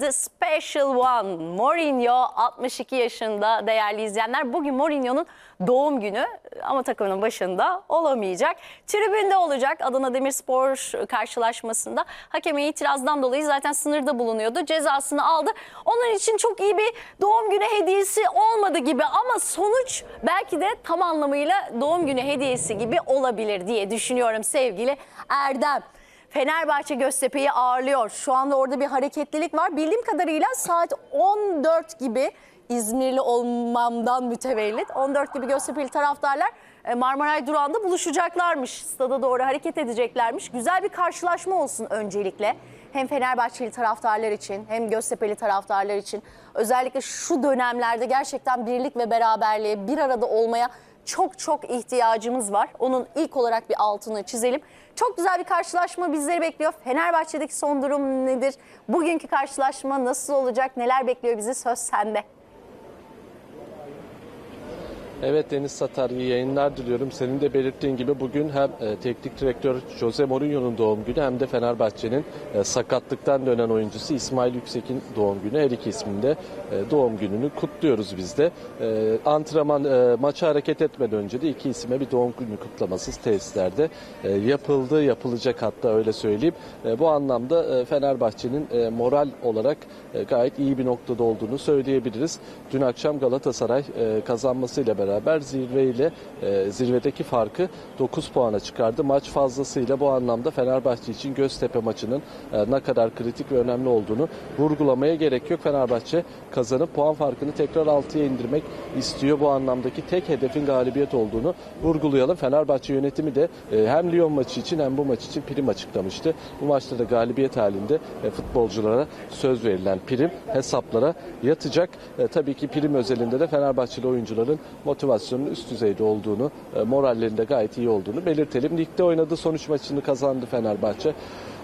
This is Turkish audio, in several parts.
The Special One Mourinho 62 yaşında değerli izleyenler. Bugün Mourinho'nun doğum günü ama takımının başında olamayacak. Tribünde olacak Adana Demirspor karşılaşmasında. Hakeme itirazdan dolayı zaten sınırda bulunuyordu. Cezasını aldı. Onun için çok iyi bir doğum günü hediyesi olmadı gibi ama sonuç belki de tam anlamıyla doğum günü hediyesi gibi olabilir diye düşünüyorum sevgili Erdem. Fenerbahçe Göztepe'yi ağırlıyor. Şu anda orada bir hareketlilik var. Bildiğim kadarıyla saat 14 gibi İzmirli olmamdan mütevellit 14 gibi Göztepe'li taraftarlar e, Marmaray durağında buluşacaklarmış. Stada doğru hareket edeceklermiş. Güzel bir karşılaşma olsun öncelikle. Hem Fenerbahçeli taraftarlar için hem Göztepe'li taraftarlar için. Özellikle şu dönemlerde gerçekten birlik ve beraberliğe bir arada olmaya çok çok ihtiyacımız var. Onun ilk olarak bir altını çizelim. Çok güzel bir karşılaşma bizleri bekliyor. Fenerbahçe'deki son durum nedir? Bugünkü karşılaşma nasıl olacak? Neler bekliyor bizi? Söz sende. Evet Deniz Satar iyi yayınlar diliyorum. Senin de belirttiğin gibi bugün hem e, teknik direktör Jose Mourinho'nun doğum günü hem de Fenerbahçe'nin e, sakatlıktan dönen oyuncusu İsmail Yüksek'in doğum günü. Her iki isminde e, doğum gününü kutluyoruz biz de. E, antrenman e, maça hareket etmeden önce de iki isime bir doğum günü kutlaması tesislerde yapıldı, yapılacak hatta öyle söyleyeyim. Bu anlamda Fenerbahçe'nin moral olarak gayet iyi bir noktada olduğunu söyleyebiliriz. Dün akşam Galatasaray e, kazanmasıyla beraber zirveyle e, zirvedeki farkı 9 puana çıkardı. Maç fazlasıyla bu anlamda Fenerbahçe için Göztepe maçının e, ne kadar kritik ve önemli olduğunu vurgulamaya gerek yok. Fenerbahçe kazanıp puan farkını tekrar 6'ya indirmek istiyor. Bu anlamdaki tek hedefin galibiyet olduğunu vurgulayalım. Fenerbahçe yönetimi de e, hem Lyon maçı için hem bu maç için prim açıklamıştı. Bu maçta da galibiyet halinde e, futbolculara söz verilen prim hesaplara yatacak. E, tabii ki prim özelinde de Fenerbahçeli oyuncuların motivasyonun üst düzeyde olduğunu, e, morallerinde gayet iyi olduğunu belirtelim. Ligde oynadığı sonuç maçını kazandı Fenerbahçe.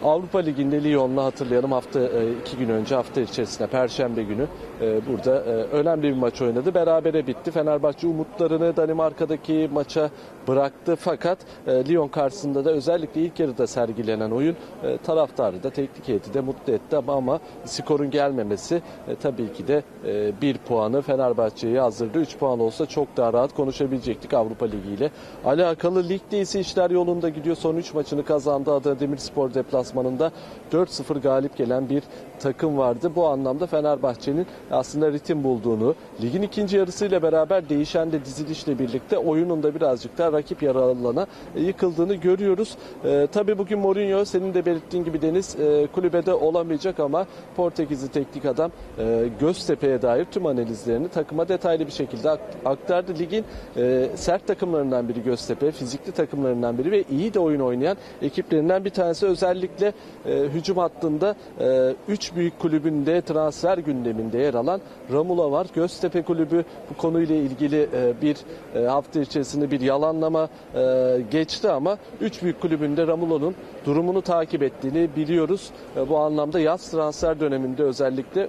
Avrupa Ligi'nde Lyon'la hatırlayalım hafta e, iki gün önce hafta içerisinde Perşembe günü e, burada e, önemli bir maç oynadı. Berabere bitti. Fenerbahçe umutlarını Danimarka'daki maça bıraktı fakat Lyon karşısında da özellikle ilk yarıda sergilenen oyun taraftarı da teknik heyeti de mutlu etti ama, ama skorun gelmemesi tabii ki de bir puanı Fenerbahçe'ye yazdırdı. 3 puan olsa çok daha rahat konuşabilecektik Avrupa Ligi ile. Alakalı ligde ise işler yolunda gidiyor. Son 3 maçını kazandı Adana Demirspor deplasmanında 4-0 galip gelen bir takım vardı. Bu anlamda Fenerbahçe'nin aslında ritim bulduğunu, ligin ikinci yarısıyla beraber değişen de dizilişle birlikte oyunun da birazcık daha rakip yarı alana yıkıldığını görüyoruz. Ee, tabii bugün Mourinho senin de belirttiğin gibi Deniz e, kulübede olamayacak ama Portekizli teknik adam e, Göztepe'ye dair tüm analizlerini takıma detaylı bir şekilde ak- aktardı. Ligin e, sert takımlarından biri Göztepe, fizikli takımlarından biri ve iyi de oyun oynayan ekiplerinden bir tanesi. Özellikle e, hücum hattında 3 büyük kulübünde transfer gündeminde yer alan Ramula var. Göztepe kulübü bu konuyla ilgili e, bir e, hafta içerisinde bir yalanlama e, geçti ama 3 büyük kulübünde Ramula'nın durumunu takip ettiğini biliyoruz. E, bu anlamda yaz transfer döneminde özellikle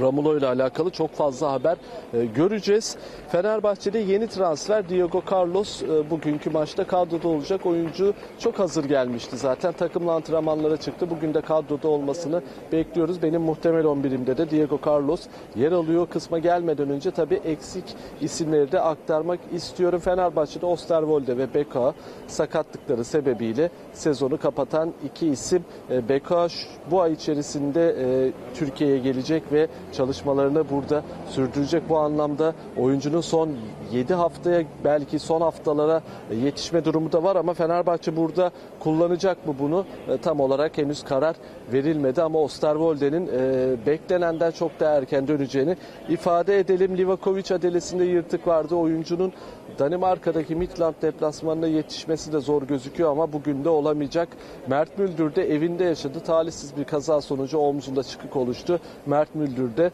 Ramulo ile alakalı çok fazla haber e, göreceğiz. Fenerbahçe'de yeni transfer Diego Carlos e, bugünkü maçta kadroda olacak. Oyuncu çok hazır gelmişti zaten. Takımla antrenmanlara çıktı. Bugün de kadroda olmasını bekliyoruz. Benim muhtemel 11'imde de Diego Carlos yer alıyor. Kısma gelmeden önce tabii eksik isimleri de aktarmak istiyorum. Fenerbahçe'de Osterwolde ve Beka sakatlıkları sebebiyle sezonu kapatan iki isim. E, Beka bu ay içerisinde e, Türkiye'ye gelecek ve çalışmalarını burada sürdürecek. Bu anlamda oyuncunun son 7 haftaya belki son haftalara yetişme durumu da var ama Fenerbahçe burada kullanacak mı bunu E, tam olarak henüz karar verilmedi ama Osterwolde'nin e, beklenenden çok daha erken döneceğini ifade edelim. Livakovic adelesinde yırtık vardı. Oyuncunun Danimarka'daki Midland deplasmanına yetişmesi de zor gözüküyor ama bugün de olamayacak. Mert Müldür de evinde yaşadı. Talihsiz bir kaza sonucu omzunda çıkık oluştu. Mert Müldür de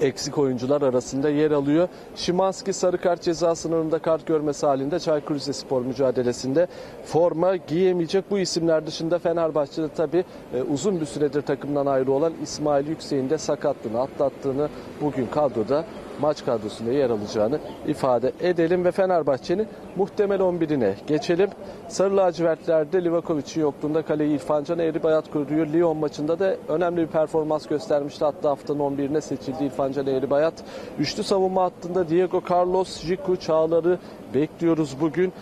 eksik oyuncular arasında yer alıyor. Şimanski sarı kart ceza sınırında kart görmesi halinde Çaykur Rizespor mücadelesinde forma giyemeyecek. Bu isimler dışında Fenerbahçe'de tabii e, uzun bir süredir takımdan ayrı olan İsmail Yüksek'in de sakatlığını atlattığını bugün kadroda maç kadrosunda yer alacağını ifade edelim ve Fenerbahçe'nin muhtemel 11'ine geçelim. Sarı lacivertlerde Livakovic'in yokluğunda kaleyi İrfan Can Eğri Bayat kuruyor. Lyon maçında da önemli bir performans göstermişti. Hatta haftanın 11'ine seçildi İrfan Can Eğri Bayat. Üçlü savunma hattında Diego Carlos, Jiku, Çağlar'ı bekliyoruz bugün.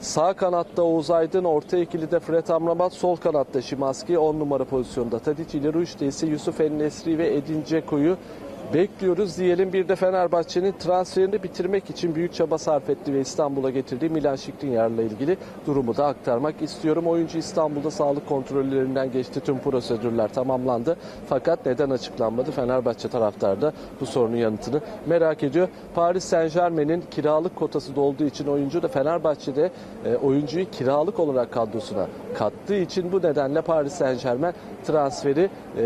Sağ kanatta Oğuz Aydın, orta ikilide Fred Amrabat, sol kanatta Şimanski 10 numara pozisyonda. Tadic ileri uçta ise Yusuf Ennesri ve Edin Dzeko'yu bekliyoruz diyelim. Bir de Fenerbahçe'nin transferini bitirmek için büyük çaba sarf etti ve İstanbul'a getirdiği Milan Skriniar'la ilgili durumu da aktarmak istiyorum. Oyuncu İstanbul'da sağlık kontrollerinden geçti. Tüm prosedürler tamamlandı. Fakat neden açıklanmadı? Fenerbahçe taraftarı da bu sorunun yanıtını merak ediyor. Paris Saint Germain'in kiralık kotası dolduğu için oyuncu da Fenerbahçe'de e, oyuncuyu kiralık olarak kadrosuna kattığı için bu nedenle Paris Saint Germain transferi e,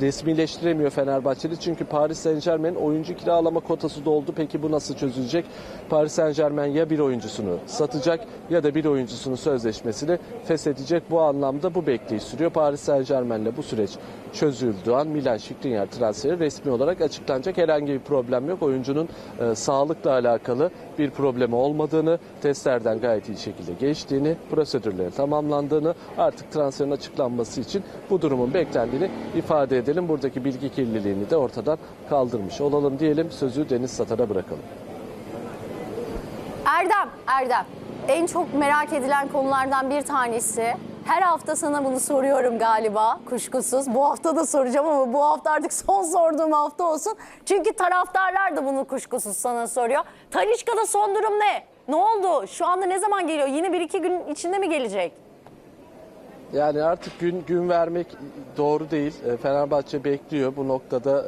resmileştiremiyor Fenerbahçe'de. Çünkü Paris Saint Germain oyuncu kiralama kotası doldu. Peki bu nasıl çözülecek? Paris Saint Germain ya bir oyuncusunu satacak ya da bir oyuncusunun sözleşmesini feshedecek. Bu anlamda bu bekleyiş sürüyor. Paris Saint Germain'le bu süreç çözüldüğü an Milan Skriniar transferi resmi olarak açıklanacak. Herhangi bir problem yok. Oyuncunun e, sağlıkla alakalı bir problemi olmadığını, testlerden gayet iyi şekilde geçtiğini, prosedürlerin tamamlandığını, artık transferin açıklanması için bu durumun beklendiğini ifade edelim. Buradaki bilgi kirliliğini de ortadan kaldırmış olalım diyelim. Sözü Deniz Satar'a bırakalım. Erdem, Erdem. En çok merak edilen konulardan bir tanesi. Her hafta sana bunu soruyorum galiba kuşkusuz. Bu hafta da soracağım ama bu hafta artık son sorduğum hafta olsun. Çünkü taraftarlar da bunu kuşkusuz sana soruyor. Talişka'da son durum ne? Ne oldu? Şu anda ne zaman geliyor? Yine bir iki gün içinde mi gelecek? Yani artık gün gün vermek doğru değil. E, Fenerbahçe bekliyor bu noktada.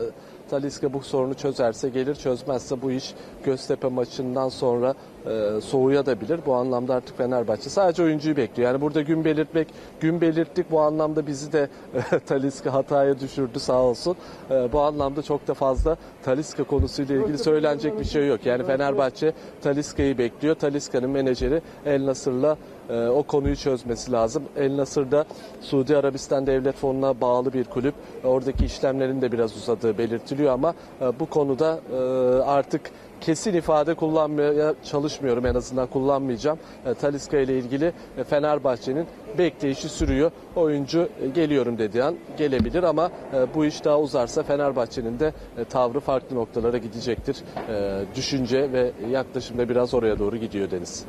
E, Talisca bu sorunu çözerse gelir, çözmezse bu iş Göztepe maçından sonra e, soğuyabilir. Bu anlamda artık Fenerbahçe sadece oyuncuyu bekliyor. Yani burada gün belirtmek, gün belirttik bu anlamda bizi de e, Talisca hataya düşürdü sağ olsun. E, bu anlamda çok da fazla Talisca konusuyla ilgili söylenecek bir şey yok. Yani Fenerbahçe Talisca'yı bekliyor. Talisca'nın menajeri El Nasır'la e, o konuyu çözmesi lazım. El Nasır da Suudi Arabistan Devlet Fonu'na bağlı bir kulüp. Oradaki işlemlerin de biraz uzadığı belirtiliyor ama e, bu konuda e, artık kesin ifade kullanmaya çalışmıyorum en azından kullanmayacağım. E, Talisca ile ilgili e, Fenerbahçe'nin bekleyişi sürüyor. Oyuncu e, geliyorum dediği an gelebilir ama e, bu iş daha uzarsa Fenerbahçe'nin de e, tavrı farklı noktalara gidecektir. E, düşünce ve yaklaşım da biraz oraya doğru gidiyor Deniz.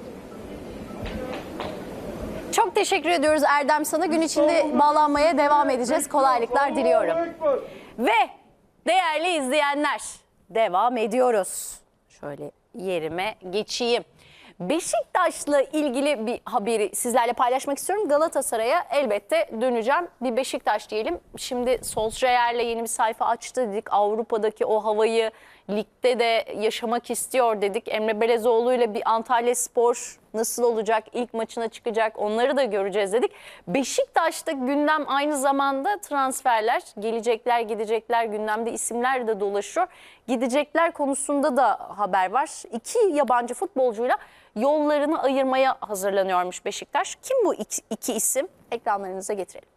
Çok teşekkür ediyoruz Erdem sana. Gün içinde bağlanmaya devam edeceğiz. Kolaylıklar diliyorum. Ve değerli izleyenler devam ediyoruz. Şöyle yerime geçeyim. Beşiktaş'la ilgili bir haberi sizlerle paylaşmak istiyorum. Galatasaray'a elbette döneceğim. Bir Beşiktaş diyelim. Şimdi Solskjaer'le yeni bir sayfa açtı dedik. Avrupa'daki o havayı ligde de yaşamak istiyor dedik. Emre Belezoğlu ile bir Antalya Spor nasıl olacak? İlk maçına çıkacak. Onları da göreceğiz dedik. Beşiktaş'ta gündem aynı zamanda transferler. Gelecekler, gidecekler. Gündemde isimler de dolaşıyor. Gidecekler konusunda da haber var. İki yabancı futbolcuyla yollarını ayırmaya hazırlanıyormuş Beşiktaş. Kim bu iki, isim? Ekranlarınıza getirelim.